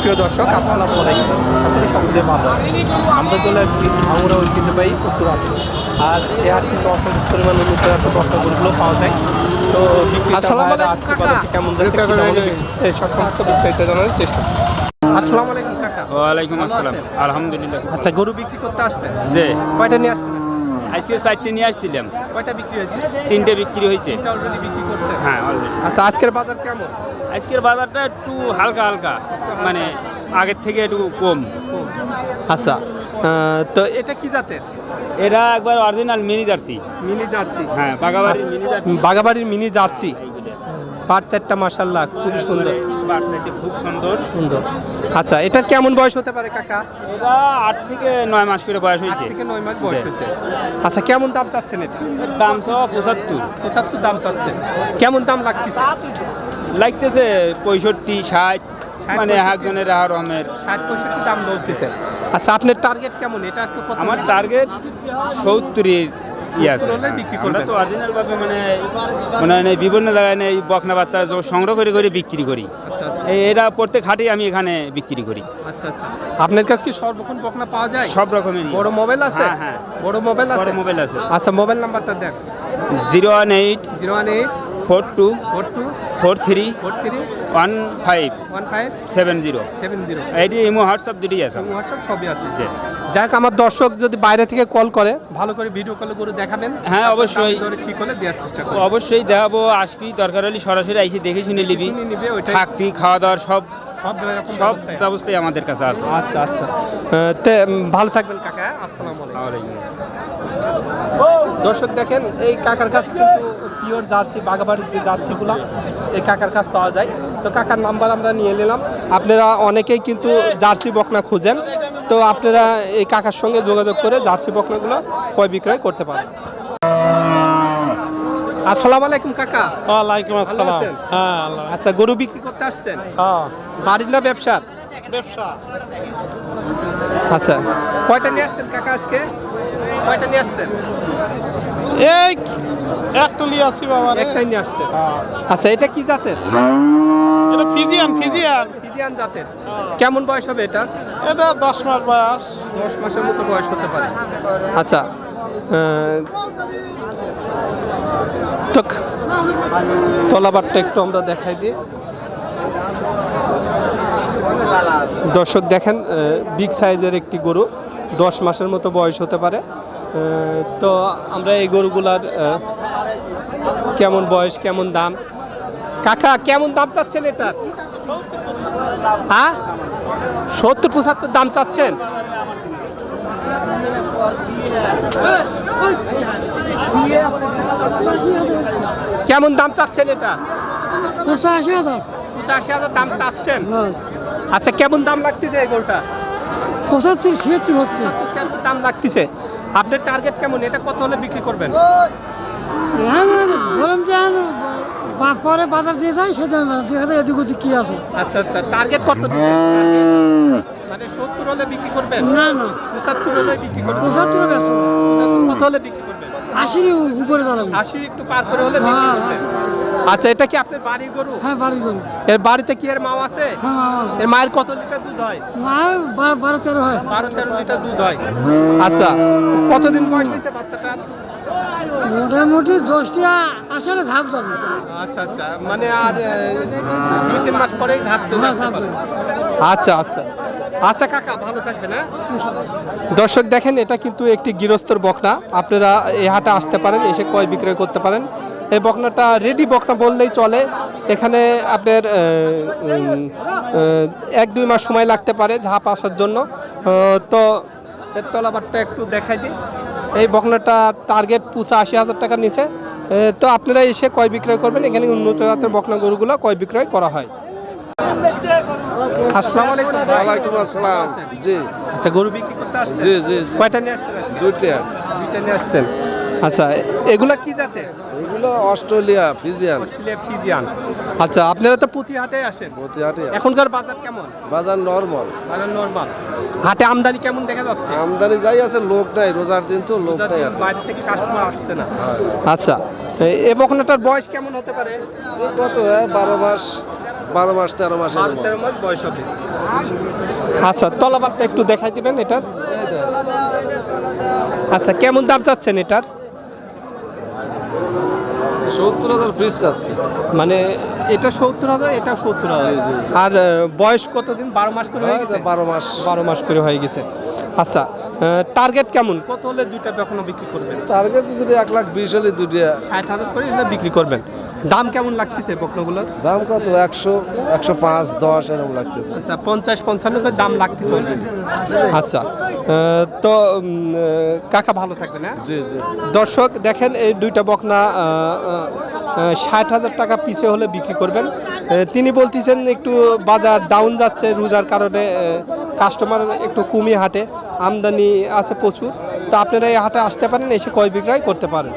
সুপ্রিয় দর্শক আসসালামু আলাইকুম। সকলে সকলে ভালো আছে আমরা চলে আসছি আমরা ঐতিহ্যবাহী প্রচুর হাটে আর এই হাট কিন্তু অসংখ্য পরিমাণ উন্নত জাত বর্তমানগুলো পাওয়া যায়। তো আলাইকুম। বাজারটি কেমন যাচ্ছে সম্পর্কে বিস্তারিত জানার চেষ্টা আসসালামু আলাইকুম কাকা। ওয়ালাইকুম ভালো আসসালাম আলহামদুলিল্লাহ। আচ্ছা গরু বিক্রি করতে আসছেন? যে কয়টা নিয়ে আসছেন? আজকে চারটে নিয়ে আসছিলাম। কয়টা বিক্রি হয়েছে? তিনটে বিক্রি হয়েছে। অলরেডি বিক্রি করছে? হ্যাঁ অলরেডি আচ্ছা আজকের বাজার কেমন? আজকের বাজারটা একটু হালকা হালকা মানে আগের থেকে একটু কম। আচ্ছা তো এটা কি জাতের? এটা একবার original mini jersey. Mini jersey. হ্যাঁ বাগাবাড়ির মিনি জার্সি। বাগাবাড়ির মিনি জার্সি। পাট চারটা মাসাল্লাহ খুব সুন্দর। খুব সুন্দর। সুন্দর। আচ্ছা এটার কেমন বয়স হতে পারে কাকা? এটা আট থেকে নয় মাস করে বয়স হয়েছে। থেকে নয় মাস বয়স হয়েছে। আচ্ছা কেমন দাম চাচ্ছেন এটা? দাম সব পঁচাত্তর। পঁচাত্তর দাম চাচ্ছেন। কেমন দাম লাগতেছে? লাগতেছে পঁয়ষট্টি ষাট। মানে? একজনের রকমের ষাট পঁয়ষট্টি দাম বলতেছে। আচ্ছা আপনার টার্গেট কেমন? এটা আজকে কত আমার টার্গেট সত্তরের ইয়ে আছে 70 হলে বিক্রি আমরা তো অরিজিনাল মানে মানে মানে বিভিন্ন জায়গায় নেই বকনা বাচ্চা সংগ্রহ করে করে বিক্রি করি। আচ্ছা আচ্ছা। এই এটা প্রত্যেক হাটেই আমি এখানে বিক্রি করি। আচ্ছা আচ্ছা। আপনার কাছে কি সর্বক্ষণ বকনা পাওয়া যায়? সব রকমের বড় মোবাইল আছে? হ্যাঁ, হ্যাঁ। বড় মোবাইল আছে? বড় মোবাইল আছে। আচ্ছা মোবাইল নাম্বারটা দেখ zero one eight zero one eight four two four two four three four three one five one five seven zero. Seven zero. Eighty imo WhatsApp দুটি আছে। হোয়াটসঅ্যাপ সবই আছে। যাক আমার দর্শক যদি বাইরে থেকে কল করে ভালো করে ভিডিও কলে করে দেখাবেন। হ্যাঁ, অবশ্যই। ঠিক হলে দেওয়ার চেষ্টা করবেন। অবশ্যই দেখাবো আসবি দরকার হলে সরাসরি আইসি দেখে শুনে নিবি। থাকবি খাওয়া দাওয়া সব সব ব্যবস্থাই আমাদের কাছে আছে। আচ্ছা আচ্ছা। ভালো থাকবেন কাকা? আসসালামু আলাইকুম। দর্শক দেখেন এই কাকার কাছে কিন্তু পিওর জার্সি বাগাবাড়ির যে জার্সিগুলো এই কাকার কাছ পাওয়া যায়। তো কাকার নাম্বার আমরা নিয়ে নিলাম। আপনারা অনেকেই কিন্তু জার্সি বকনা খুঁজেন। তো আপনারা এই কাকার সঙ্গে যোগাযোগ করে জার্সি বকনাগুলো ক্রয় বিক্রয় করতে পারেন। আসসালামু আলাইকুম কাকা। ওয়ালাইকুম আসসালাম। হ্যাঁ আচ্ছা গরু বিক্রি করতে আসছেন? হ্যাঁ। বাড়ির না ব্যবসার ব্যবসা। আচ্ছা কয়টা নিয়ে আসছেন কাকা আজকে? কয়টা নিয়ে আসছেন? এই একটু লিয়ে আসি বাবা একটাই নিয়ে আসছেন। হ্যাঁ। আচ্ছা এটা কি জাতের? এটা ফিজিয়ান ফিজিয়ান। ফিজিয়ান জাতের। কেমন বয়স হবে এটা? এটা দশ মাস বয়স। দশ মাসের মতো বয়স হতে পারে। আচ্ছা তো তলাবারটা একটু আমরা দেখাই দিই। দর্শক দেখেন বিগ সাইজের একটি গরু দশ মাসের মতো বয়স হতে পারে। তো আমরা এই গরুগুলার কেমন বয়স কেমন দাম? কাকা কেমন দাম চাচ্ছেন এটার হ্যাঁ? সত্তর পঁচাত্তর দাম চাচ্ছেন? কেমন দাম চাচ্ছেন এটা? পঁচাশি হাজার। পঁচাশি হাজার দাম চাচ্ছেন? আচ্ছা কেমন দাম লাগতেছে এই গোলটা? পঁচাত্তর ছিয়াত্তর হচ্ছে। দাম লাগতেছে। আপনার টার্গেট কেমন? এটা কত হলে বিক্রি করবেন? হ্যাঁ ধরেন যে পরে বাজার দিয়ে যায় না দেখা যায় এদিক ওদিক কি আছে। আচ্ছা আচ্ছা টার্গেট কত? মানে সত্তর হলে বিক্রি করবেন? না না। পঁচাত্তর হলে বিক্রি করবেন? পঁচাত্তর ব্যস্ত কত হলে বিক্রি করবেন? উপরে দাঁড়াবো। একটু পার করে হলে বিক্রি হ্যাঁ, করবেন। আচ্ছা এটা কি আপনার বাড়ির গরু? হ্যাঁ বাড়ি গরু। এর বাড়িতে কি এর মাও আছে? হ্যাঁ আছে। এর মায়ের কত লিটার দুধ হয়? বারো বারো তেরো হয়। বারো তেরো লিটার দুধ হয়। আচ্ছা কতদিন বয়স হয়েছে বাচ্চাটার? মোটামুটি দশটি আসলে ঝাঁপ যাবে আচ্ছা আচ্ছা। মানে আর দুই তিন মাস পরেই ঝাঁপ চলে হ্যাঁ আচ্ছা আচ্ছা। আচ্ছা কাকা ভালো থাকবেন হ্যাঁ? দর্শক দেখেন এটা কিন্তু একটি গৃহস্থর বকনা। আপনারা এই হাটে আসতে পারেন এসে ক্রয় বিক্রয় করতে পারেন। এই বকনাটা রেডি বকনা বললেই চলে। এখানে আপনার এক দুই মাস সময় লাগতে পারে ঝাঁপ আসার জন্য। তো এর তলাবারটা একটু দেখাই দিই। এই বকনাটা টার্গেট পঁচাশি হাজার টাকার নিচে। তো আপনারা এসে কয় বিক্রয় করবেন? এখানে উন্নত জাতের বকনা গরুগুলো কয় বিক্রয় করা হয়? আসসালামু আলাইকুম। ওয়ালাইকুম আসসালাম। জি। আচ্ছা গরু বিক্রি করতে আসছেন? জি জি জি। কয়টা নিয়ে আসছেন দুইটা। দুইটা নিয়ে আসছেন। আচ্ছা এগুলা কি জাতে এগুলো অস্ট্রেলিয়া ফিজিয়ান। Australia Friesian. আচ্ছা আপনারা তো প্রতি হাটে আসেন প্রতিহাটে এখনকার বাজার কেমন? বাজার নরমাল। বাজার নরমাল। হাটে আমদানি কেমন দেখা যাচ্ছে? আমদানি যাই আছে লোক নাই রোজার দিন তো লোক নাই আর। বাইরে থেকে কাস্টমার আসছে না। আচ্ছা এ- এ বকনাটার বয়স কেমন হতে পারে? কত বারো মাস বারো মাস তেরো মাস তেরো মাস বয়স হবে। আচ্ছা তলাবারটা একটু দেখাই দিবেন এটার। আচ্ছা কেমন দাম চাচ্ছেন এটার? সত্তর হাজার পিস চাচ্ছে। মানে এটা সত্তর হাজার এটা সত্তর হাজার। আর বয়স কতদিন? বারো মাস করে হয়ে গেছে? বারো মাস। বারো মাস করে হয়ে গেছে। আচ্ছা টার্গেট কেমন? কত হলে দুইটা এখনও বিক্রি করবেন? টার্গেট যদি এক লাখ বিশ হলে দুটিয়া ষাট হাজার করে এগুলো বিক্রি করবেন। দাম কেমন লাগতেছে বকনাগুলোর? দাম কত? একশো একশো পাঁচ দশ এরকম লাগতেছে। আচ্ছা পঞ্চাশ পঞ্চান্ন দাম লাগতেছে। আচ্ছা তো কাকা ভালো থাকবেন না জি জি। দর্শক দেখেন এই দুইটা বকনা ষাট হাজার টাকা পিছে হলে বিক্রি করবেন। তিনি বলতেছেন একটু বাজার ডাউন যাচ্ছে রোজার কারণে কাস্টমার একটু কমই হাটে আমদানি আছে প্রচুর। তো আপনারা এই হাটে আসতে পারেন এসে কয় বিক্রয় করতে পারেন।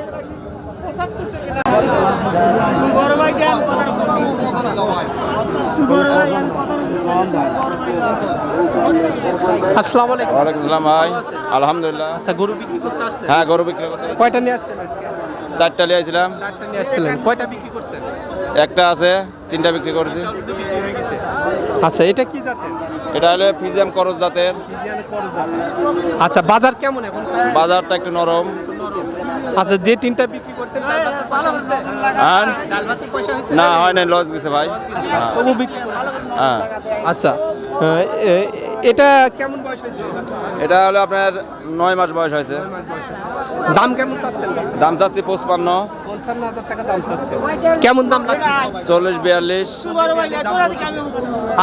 আসসালামু আলাইকুম। ওয়ালাইকুম আসসালাম ভাই। আলহামদুলিল্লাহ। আচ্ছা গরু বিক্রি করতে আসছেন? হ্যাঁ গরু বিক্রি করতে কয়টা নিয়ে আসছেন চারটা লিয়েছিলাম চারটা নিয়ে আসছিলেন। কয়টা বিক্রি করছেন? একটা আছে তিনটা বিক্রি করছি। আচ্ছা এটা কি জাতের? এটা হলো ফিজিয়াম করজ জাতের। করজ জাতের। আচ্ছা বাজার কেমন এখন? বাজারটা একটু নরম। আচ্ছা যে তিনটা বিক্রি করছেন? হ্যাঁ না হয় নাই লস গেছে ভাই। হ্যাঁ। তবু বিক্রি হ্যাঁ। আচ্ছা এটা কেমন বয়স হয়েছে? এটা হলো আপনার নয় মাস বয়স হয়েছে। দাম কেমন চাচ্ছেন? দাম চাচ্ছি পঁচপান্ন। পঞ্চান্ন হাজার টাকা দাম চাচ্ছে। কেমন দাম লাগছে? চল্লিশ বিয়াল্লিশ।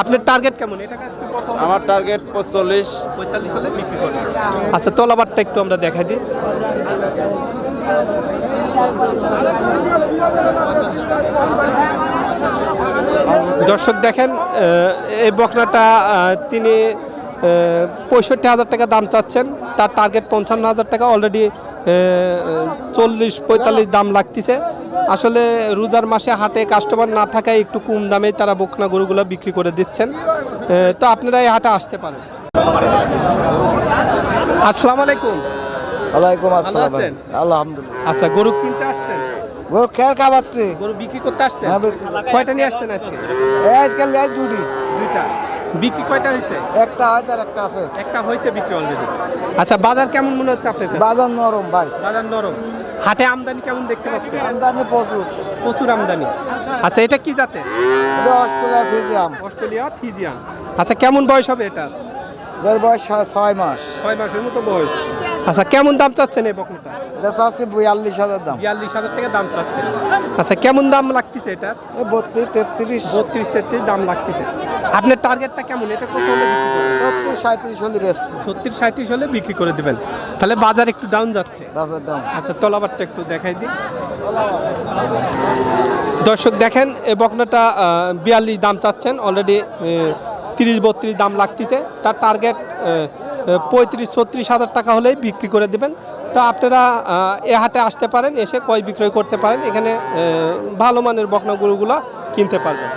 আপনার টার্গেট কেমন? এটা আমার টার্গেট পঁয়তাল্লিশ। হলে বিক্রি করবেন। আচ্ছা তলাবারটা একটু আমরা দেখাই দিই। দর্শক দেখেন এই বকনাটা তিনি পঁয়ষট্টি হাজার টাকা দাম চাচ্ছেন। তার টার্গেট পঞ্চান্ন হাজার টাকা অলরেডি চল্লিশ পঁয়তাল্লিশ দাম লাগতেছে। আসলে রোজার মাসে হাটে কাস্টমার না থাকায় একটু কম দামে তারা বকনা গরুগুলো বিক্রি করে দিচ্ছেন। তো আপনারা এই হাটে আসতে পারেন। আসসালামু আলাইকুম। ওয়ালাইকুম আসসালাম। আলহামদুলিল্লাহ। আচ্ছা গরু কিনতে আসছেন? গরু খের খাওয়াচ্ছে গরু বিক্রি করতে আসছেন? হ্যাঁ, কয়টা নিয়ে আসছেন আজকে? আজকাল দুটি দুইটা। বিক্রি কয়টা হয়েছে? একটা হয়েছে আর একটা আছে। একটা হয়েছে বিক্রি অলরেডি আচ্ছা বাজার কেমন মনে হচ্ছে আপনার বাজার নরম ভাই। বাজার নরম। হাটে আমদানি কেমন দেখতে পাচ্ছেন? আমদানি প্রচুর। প্রচুর আমদানি। আচ্ছা এটা কি জাতে এটা অস্ট্রেলিয়া ফিজিয়াম। অস্ট্রেলিয়া ফিজিয়াম। আচ্ছা কেমন বয়স হবে এটা বয়স ছয় মাস। ছয় মাসের মতো বয়স। আচ্ছা কেমন দাম চাচ্ছেন এই বকনাটা? এটা চাচ্ছি বিয়াল্লিশ হাজার দাম। বিয়াল্লিশ হাজার টাকা দাম চাচ্ছেন। আচ্ছা কেমন দাম লাগতেছে এটা? বত্রিশ তেত্রিশ। বত্রিশ তেত্রিশ দাম লাগতেছে। আপনার টার্গেটটা কেমন? এটা কত হলে সত্তর সাঁত্রিশ হলে বেশ সত্তর সাঁত্রিশ হলে বিক্রি করে দেবেন। তাহলে বাজার একটু ডাউন যাচ্ছে। গাছের দাম আচ্ছা তলাবারটা একটু দেখাই দিই। দর্শক দেখেন এই বকনাটা বিয়াল্লিশ দাম চাচ্ছেন। অলরেডি তিরিশ বত্রিশ দাম লাগতেছে। তার টার্গেট পঁয়ত্রিশ, ছত্রিশ হাজার টাকা হলেই বিক্রি করে দেবেন। তো আপনারা এ হাটে আসতে পারেন, এসে কয় বিক্রয় করতে পারেন। এখানে ভালো মানের বকনা গরুগুলো কিনতে পারবেন।